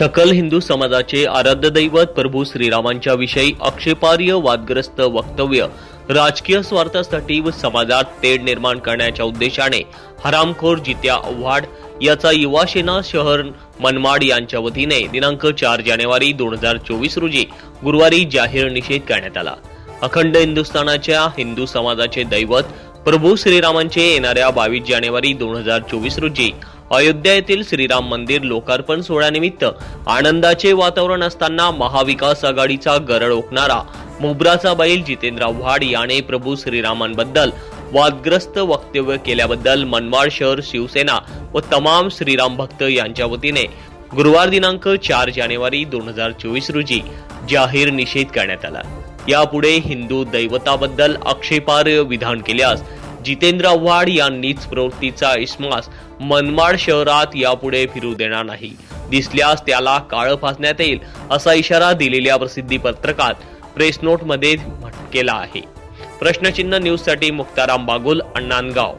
सकल हिंदू समाजाचे आराध्य दैवत प्रभू श्रीरामांच्या विषयी आक्षेपार्ह वादग्रस्त वक्तव्य राजकीय स्वार्थासाठी व समाजात तेढ निर्माण करण्याच्या उद्देशाने हरामखोर जित्या आव्हाड याचा युवा सेना शहर मनमाड यांच्या वतीने दिनांक चार जानेवारी दोन हजार चोवीस रोजी गुरुवारी जाहीर निषेध करण्यात आला. अखंड हिंदुस्थानाच्या हिंदू समाजाचे दैवत प्रभू श्रीरामांचे येणाऱ्या बावीस जानेवारी दोन हजार चोवीस रोजी अयोध्या येथील श्रीराम मंदिर लोकार्पण सोहळ्यानिमित्त आनंदाचे वातावरण असताना महाविकास आघाडीचा गरळ ओकणारा मुब्राचा बैल जितेंद्र आव्हाड याने प्रभू श्रीरामांबद्दल वादग्रस्त वक्तव्य केल्याबद्दल मनमाड शहर शिवसेना व तमाम श्रीराम भक्त यांच्या वतीने गुरुवार दिनांक चार जानेवारी दोन हजार चोवीस रोजी जाहीर निषेध करण्यात आला. यापुढे हिंदू दैवताबद्दल आक्षेपार्ह विधान केल्यास जितेंद्र आव्हाड यांनीच प्रवृत्तीचा इस्मास मनमाड शहरात यापुढे फिरू देणार नाही. दिसल्यास त्याला काळं फासण्यात येईल असा इशारा दिलेल्या प्रसिद्धी पत्रकात प्रेस नोटमध्ये केला आहे. प्रश्नचिन्ह न्यूजसाठी मुक्ताराम बागुल अण्णानगाव